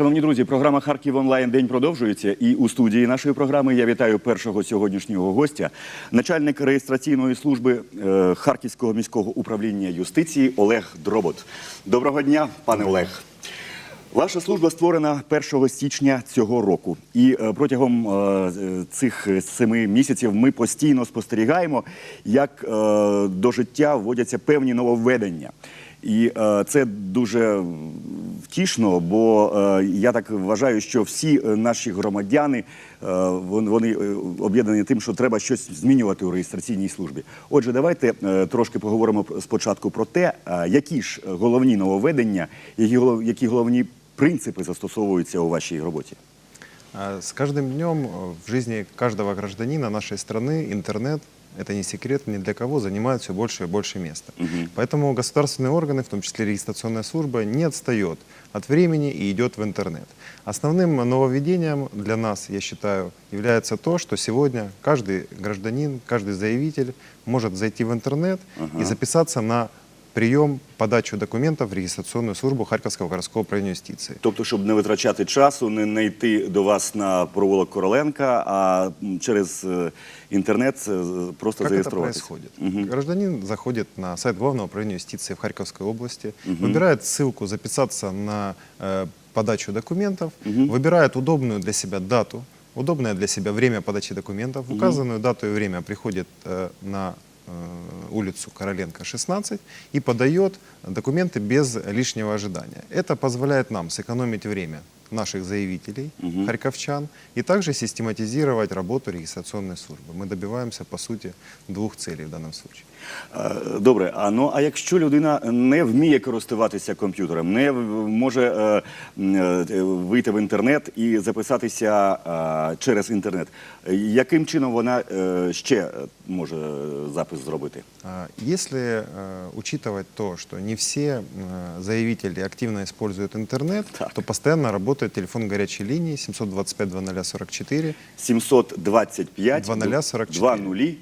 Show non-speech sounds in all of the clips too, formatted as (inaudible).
Шановні друзі, програма Харків онлайн день продовжується. І у студії нашої програми я вітаю першого сьогоднішнього гостя, начальник реєстраційної служби е, Харківського міського управління юстиції Олег Дробот. Доброго дня, пане Олег. Ваша служба створена 1 січня цього року, і е, протягом е, цих семи місяців ми постійно спостерігаємо, як е, до життя вводяться певні нововведення. І е, це дуже втішно, бо е, я так вважаю, що всі е, наші громадяни е, вон- вони е, об'єднані тим, що треба щось змінювати у реєстраційній службі. Отже, давайте е, трошки поговоримо п- спочатку про те, е, які ж головні нововведення, які голов- які головні принципи застосовуються у вашій роботі. А С каждым днем э, в жизни каждого гражданина нашей страны интернет, это не секрет, ни для кого, занимает все больше и больше места. Поэтому государственные органы, в том числе регистрационная служба, не отстает от времени и идет в интернет. Основным нововведением для нас, я считаю, является то, что сегодня каждый гражданин, каждый заявитель может зайти в интернет и записаться на прием, подачу документов в регистрационную службу Харьковского городского управления юстиции. Тобто, щоб не витрачати часу, не, не йти до вас на провулок Короленка, а м, через е, інтернет е, просто Как это зареєструватися. происходит? Гражданин заходит на сайт Главного управления юстиции в Харьковской области, выбирает ссылку «Записаться на э, подачу документов», выбирает удобную для себя дату, удобное для себя время подачи документов. В указанную дату и время приходит э, на э, улицу Короленко, 16, и подает документы без лишнего ожидания. Это позволяет нам сэкономить время наших заявителей, харьковчан, и также систематизировать работу регистрационной службы. Мы добиваемся, по сути, двух целей в данном случае. Е, Добре, а ну а якщо людина не вміє користуватися комп'ютером, не в- може е, м, е, вийти в інтернет і записатися е, через інтернет, е, яким чином вона е, ще е, може запис зробити? А, Если э, учитывать то, что не все э, заявители активно используют интернет, Так. то постоянно работает телефон горячей линии 725-0044. 725 2044. 20 е,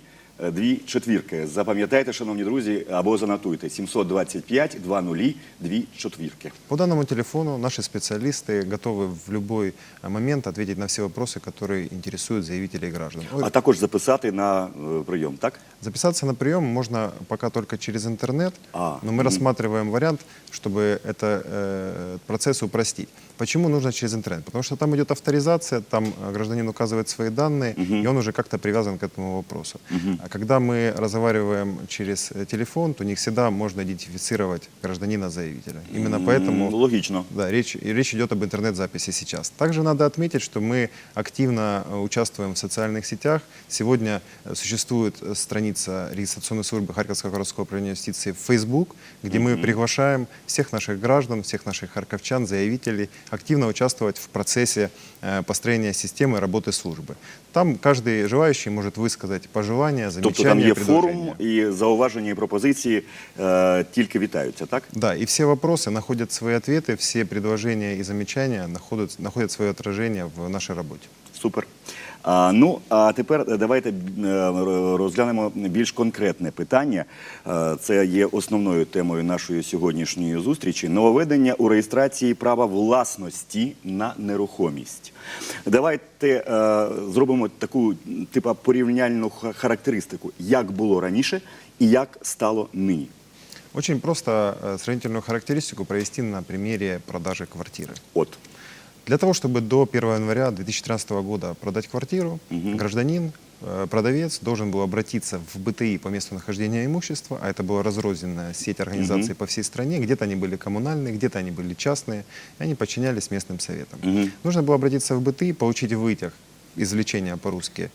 дві четвірки. Запам'ятайте, шановні друзі, або занотуйте 725 20 дві четвірки. По данному телефону наши специалисты готовы в любой э, момент ответить на все вопросы, которые интересуют заявителей и граждан. Ой, А також записати на е, прийом, так? Записаться на прием можно пока только через интернет, А, но мы рассматриваем вариант, чтобы это, э, процесс упростить. Почему нужно через интернет? Потому что там идет авторизация, там э, гражданин указывает свои данные, и он уже как-то привязан к этому вопросу. А когда мы разговариваем через э, телефон, то не всегда можно идентифицировать гражданина-заявителя. Именно поэтому... Логічно. Да, речь, и речь идет об интернет-записи сейчас. Также надо отметить, что мы активно э, участвуем в социальных сетях. Сегодня э, существует страница регистрационной службы Харьковского городского управления юстиции в Facebook, где мы приглашаем всех наших граждан, всех наших харьковчан, заявителей активно участвовать в процессе построения системы работы службы. Там каждый желающий может высказать пожелания, Тобто там є форум і зауваження і пропозиції е, тільки вітаються, так? Да, и все вопросы знаходять свои ответы, все предложения и замечания знаходять, находят свое отражение в нашей работе. Супер. Ну, а тепер давайте е, розглянемо більш конкретне питання. Е, Це є основною темою нашої сьогоднішньої зустрічі. Нововведення у реєстрації права власності на нерухомість. Давайте е, зробимо таку типа порівняльну характеристику, як було раніше і як стало нині. Очень просто э, сравнительную характеристику провести на примере продажи квартиры. От. Для того, чтобы до 1 января 2013 года продать квартиру, гражданин, э, продавец должен был обратиться в БТИ по месту нахождения имущества, а это была разрозненная сеть организаций по всей стране, где-то они были коммунальные, где-то они были частные, и они подчинялись местным советам. Нужно было обратиться в БТИ, получить вытяг извлечения по-русски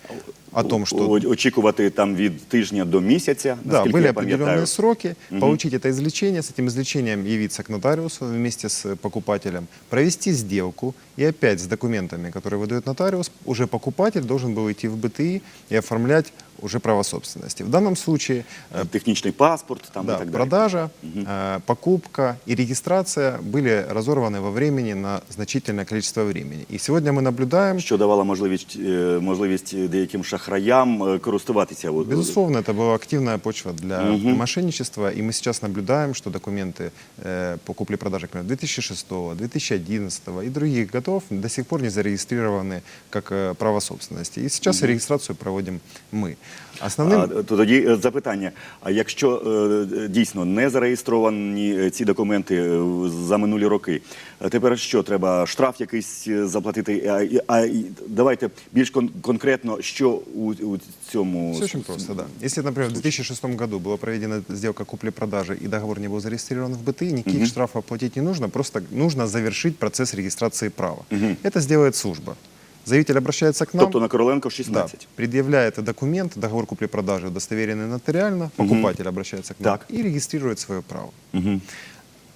о том, что О- очікувати там від тижня до місяця. Да, наскільки были я определенные пам'ятаю. сроки, получить это извлечение, с этим извлечением явиться к нотариусу вместе с покупателем, провести сделку, и опять с документами, которые выдает нотариус, уже покупатель должен был идти в БТИ и оформлять уже право собственности. В данном случае э, Технічний паспорт там да, і так далі. продажа, э, покупка и регистрация были разорваны во времени на значительное количество времени. И сегодня мы наблюдаем, Що давало можливість, е, можливість деяким шахраям е, користуватися. от, Безусловно, это была активная почва для мошенничества, и мы сейчас наблюдаем, что документы э, по купле-продаже, например, 2006, 2011 и других годов до сих пор не зарегистрированы как э, право собственности. И сейчас регистрацию проводим мы. Основным... А, то тоді е, запитання: а якщо е, дійсно не зареєстровані е, ці документи е, за минулі роки, е, тепер що треба штраф якийсь е, заплатити? А, і- а і давайте більш кон- конкретно, що у, у цьому Все очень просто, да. Если, например, в 2006 году была проведена сделка купли-продажи и договор не был зарегистрирован в БТИ, никаких штрафов платить не нужно, просто нужно завершить процесс регистрации права. Это сделает служба. Заявитель обращается к нам. Тобто на Короленко Да, 16. предъявляет документ, договор купли-продажи, удостоверенный нотариально, покупатель обращается к нам Так. и регистрирует свое право.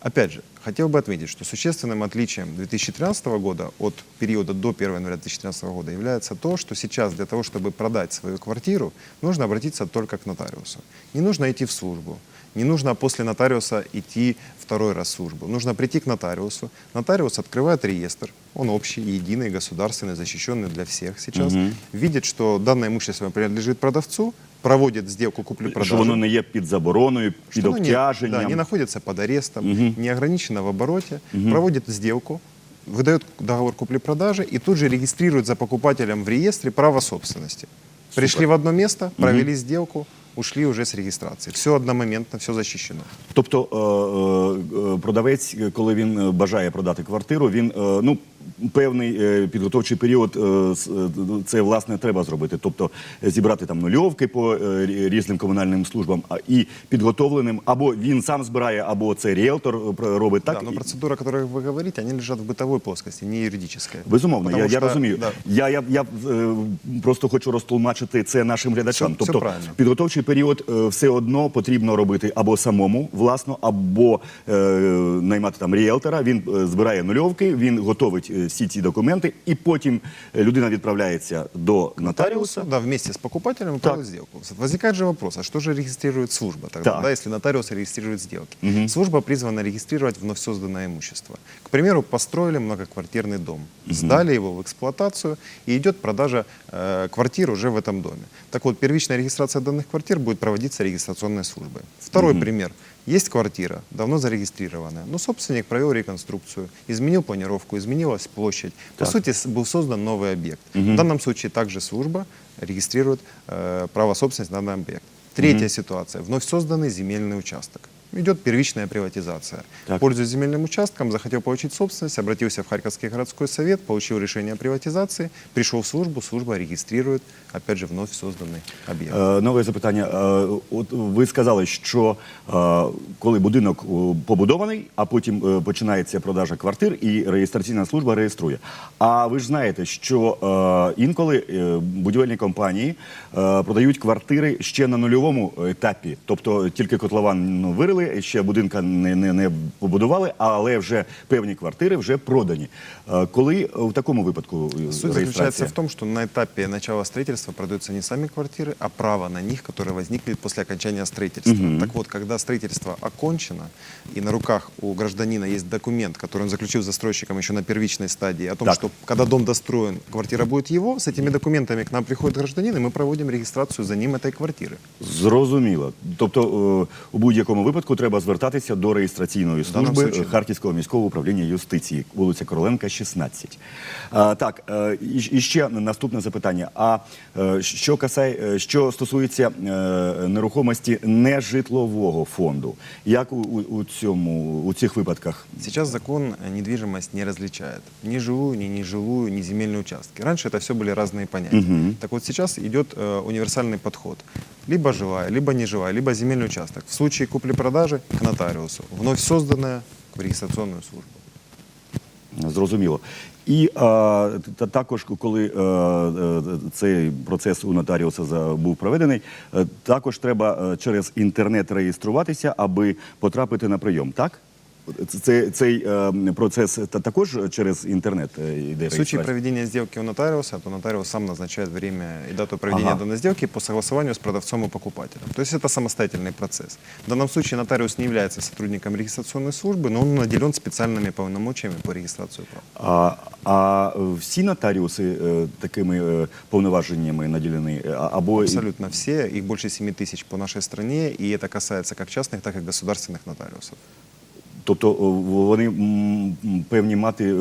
Опять же, хотел бы отметить, что существенным отличием 2013 года от периода до 1 января 2013 года является то, что сейчас для того, чтобы продать свою квартиру, нужно обратиться только к нотариусу. Не нужно идти в службу, не нужно после нотариуса идти второй раз в службу. Нужно прийти к нотариусу. Нотариус открывает реестр, он общий, единый, государственный, защищенный для всех сейчас. Видит, что данное имущество принадлежит продавцу, проводит сделку купли-продажи. Що воно не є під забороною, під Что оно не- обтяженням. да, не находится под арестом, не ограничено в обороте, проводит сделку, выдает договор купли-продажи и тут же регистрирует за покупателем в реестре право собственности. Пришли в одно место, провели сделку, ушли уже с регистрации. Все одномоментно, все защищено. Тобто е, е, е, продавець, коли він е, бажає продати квартиру, він е, ну Певний е, підготовчий період е, с- е, це власне треба зробити. Тобто е, зібрати там нульовки по е, рі- різним комунальним службам, а і підготовленим або він сам збирає, або це ріелтор е, про- робить так. да, но І- процедуры, о которых вы говорите, они лежат в бытовой плоскости, не юридической. Безумовно, я, Потому я что, розумію. да, Я, я, я е, просто хочу розтлумачити це нашим глядачам. Все- все тобто правильно. підготовчий період е, все одно потрібно робити або самому власно, або е, наймати там ріелтора. Він е, збирає нульовки, він готовить е, всі ці документи, і потім е, людина відправляється до нотаріуса. Да, вместе с покупателем и проводит сделку. Возникает же вопрос, а что же регистрирует служба тогда, Так. да, если нотариус регистрирует сделки? Служба призвана регистрировать вновь созданное имущество. К примеру, построили многоквартирный дом, сдали его в эксплуатацию, и идет продажа э, квартир уже в этом доме. Так вот, первичная регистрация данных квартир будет проводиться регистрационной службой. Второй пример. Есть квартира, давно зарегистрированная, но собственник провел реконструкцию, изменил планировку, изменилась площадь. По Так. сути, с- был создан новый объект. В данном случае также служба регистрирует э, право собственности на данный объект. Третья ситуация. Вновь созданный земельный участок. Идет первичная приватизация. Так. Пользуясь земельным участком, захотел получить собственность, обратился в Харьковский городской совет, получил решение о приватизации, пришел в службу, служба регистрирует, опять же, вновь созданный объект. Е, Нове запитання. Е, От ви сказали, що е, коли будинок е, побудований, а потім е, починається продажа квартир, і реєстраційна служба реєструє. А ви ж знаєте, що е, інколи е, будівельні компанії е, продають квартири ще на нульовому етапі, тобто тільки котлован ну, вирили, ще будинка не, не, не побудували, але вже певні квартири вже продані. Е, Коли в такому випадку е, Суть заключается реєстрація? в том, что на этапе начала строительства продаются не сами квартиры, а право на них, которые возникли после окончания строительства. Так вот, когда строительство окончено, и на руках у гражданина есть документ, который он заключил с застройщиком еще на первичной стадии, о том, Так. что когда дом достроен, квартира будет его, с этими документами к нам приходит гражданин, и мы проводим регистрацию за ним этой квартиры. Зрозуміло. Тобто е, у будь-якому випадку треба звертатися до реєстраційної даному служби случае, е, Харківського міського управління юстиції, вулиця Короленка, 16. А, так, е, і, і ще наступне запитання. А е, що касає, е, що стосується е, нерухомості нежитлового фонду, як у, у, у цьому у цих випадках? Сейчас закон э, недвижимость не различает. Ни жилую, ни нежилую, ни земельные участки. Раньше это все были разные понятия. Так вот сейчас идет э, универсальный подход. Либо жилая, либо нежилая, либо земельный участок. В случае купли-продажи к нотариусу. Вновь созданная в регистрационную службу. Зрозуміло. І а, та, також, коли е, е, цей процес у нотаріуса за- був проведений, е, також треба через інтернет реєструватися, аби потрапити на прийом, так? Це, цей е, процес та, також через інтернет е, йде В случае реєстрація? проведения сделки у нотариуса, то нотариус сам назначает время и дату проведения Ага. данной сделки по согласованию с продавцом и покупателем. То есть это самостоятельный процесс. В данном случае нотариус не является сотрудником регистрационной службы, но он наделен специальными полномочиями по регистрации прав. А, а всі нотаріуси е, такими е, повноваженнями наділені? Е, А- Або Абсолютно все, их больше 7 тысяч по нашей стране, и это касается как частных, так и государственных нотариусов. тобто о, вони м, м, певні мати е,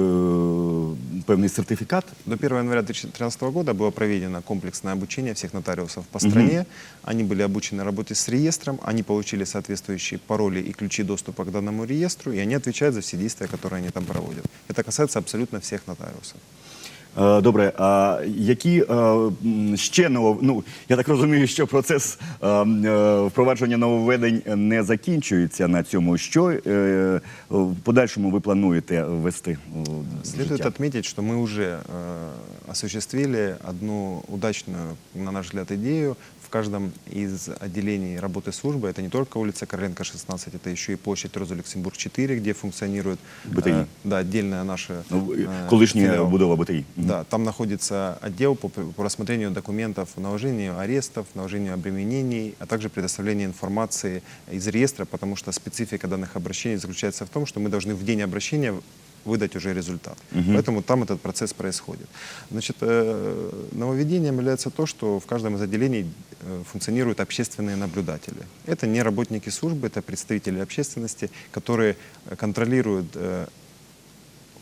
певний сертифікат? До 1 января 2013 года было проведено комплексное обучение всех нотариусов по стране. Они были обучены работе с реестром, они получили соответствующие пароли и ключи доступа к данному реестру, и они отвечают за все действия, которые они там проводят. Это касается абсолютно всех нотариусов. Е, Добре, а які е, ще ново... ну я так розумію, що процес е, впровадження нововведень не закінчується на цьому. Що в подальшому ви плануєте ввести? життя? отметить, что мы уже э, осуществили одну удачную, на наш взгляд, идею. В каждом из отделений работы службы, это не только улица Короленко, 16, это еще и площадь Роза Люксембург 4, где функционирует БТИ. э, да, отдельная наша Ну, э, колишня филиал. будова. Мгм. Да, там находится отдел по, по рассмотрению документов, наложению арестов, наложению обременений, а также предоставлению информации из реестра, потому что специфика данных обращений заключается в том, что мы должны в день обращения выдать уже результат. Поэтому там этот процесс происходит. Значит, э, нововведением является то, что в каждом из отделений э, функционируют общественные наблюдатели. Это не работники службы, это представители общественности, которые э, контролируют э,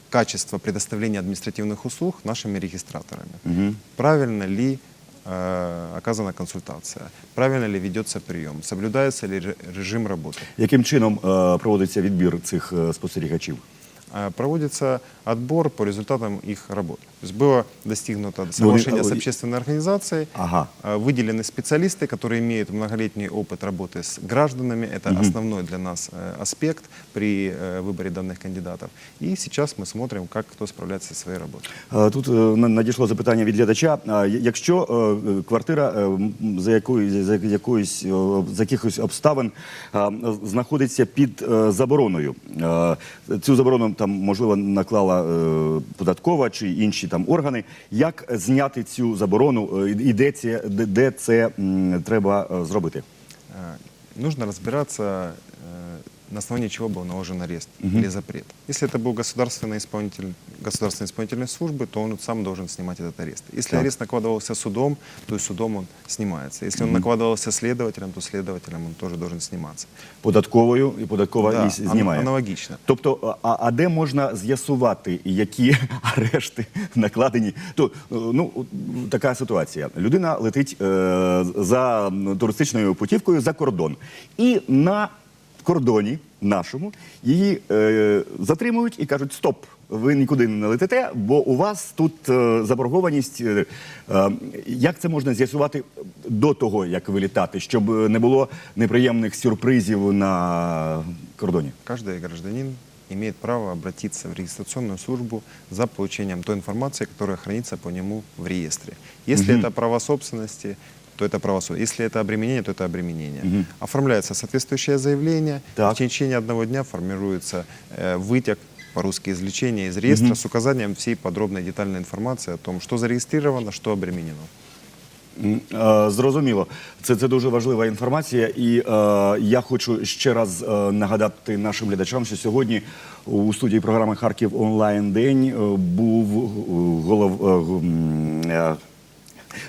качество предоставления административных услуг нашими регистраторами. Мгм. Правильно ли э, оказана консультация, правильно ли ведется прием, соблюдается ли ре- режим работы. Яким чином е, проводиться відбір цих е, спостерігачів? Э, Проводится отбор по результатам их работы. То есть было достигнуто Ну, соглашение они- с общественной организацией, Ага. э, выделены специалисты, которые имеют многолетний опыт работы с гражданами. Это основной для нас э, аспект при э, выборе данных кандидатов. И сейчас мы смотрим, как кто справляется со своей работой. Е, Тут е, на- надійшло запитання від глядача. А, я- Якщо е, е, квартира е, м, за якоюсь за якоюсь е, за якихось обставин е, знаходиться під е, забороною, е, цю заборону там можливо наклала е, податкова чи інші там органи. Як зняти цю заборону? Е, І де це, де, це треба е, зробити? Нужно разбираться, э, на основании чего был наложен арест или запрет. Если это был государственный исполнитель, государственной исполнительной службы, то он сам должен снимать этот арест. Если Так. арест накладывался судом, то и судом он снимается. Если он накладывался следователем, то следователем он тоже должен сниматься. Податковою і податкова Да, і с- знімає. ан- аналогічно. Тобто, а, а де можна з'ясувати, які (laughs) арешти накладені? То е, ну от, така ситуація. Людина летить е, за м, туристичною путівкою за кордон, і на кордоні нашому її е, затримують і кажуть: Стоп! Ви нікуди не летите, бо у вас тут е, заборгованість. Е, е, як це можна з'ясувати до того, як вилітати, щоб не було неприємних сюрпризів на кордоні? Каждый гражданин имеет право обратиться в регистрационную службу за получением той информации, которая хранится по нему в реестре. Если это право собственности, то это право собственности. Если это обременение, то это обременение. Оформляется соответствующее заявление. Так. В течение одного дня формируется э, вытек по-русски извлечение из реестра с указанием всей подробной детальной информации о том, что зарегистрировано, что обременено. М, е, Зрозуміло, це, це дуже важлива інформація, і е, я хочу ще раз е, нагадати нашим глядачам, що сьогодні у студії програми Харків онлайн день е, був е, голов. е, г- м, е,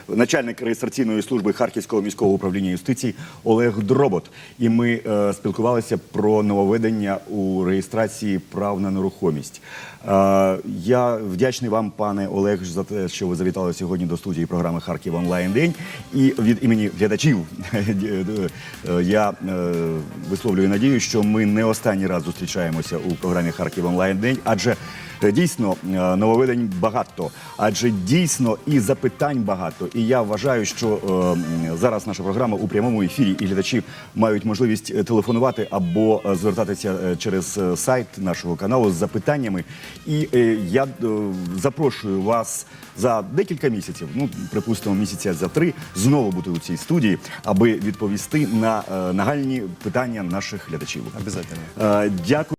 Начальник реєстраційної служби Харківського міського управління юстиції Олег Дробот. І ми е, спілкувалися про нововведення у реєстрації прав на нерухомість. Е, я вдячний вам, пане Олег, за те, що ви завітали сьогодні до студії програми Харків онлайн день. І від імені глядачів (laughs) я е, висловлюю надію, що ми не останній раз зустрічаємося у програмі Харків онлайн день, адже Дійсно, е, нововведень багато, адже дійсно і запитань багато. І я вважаю, що е, зараз наша програма у прямому ефірі, і глядачі мають можливість е, телефонувати або е, звертатися е, через е, сайт нашого каналу з запитаннями. І е, я е, запрошую вас за декілька місяців, ну припустимо, місяця за три, знову бути у цій студії, аби відповісти на е, нагальні питання наших глядачів. Обязательно. Е, Дякую.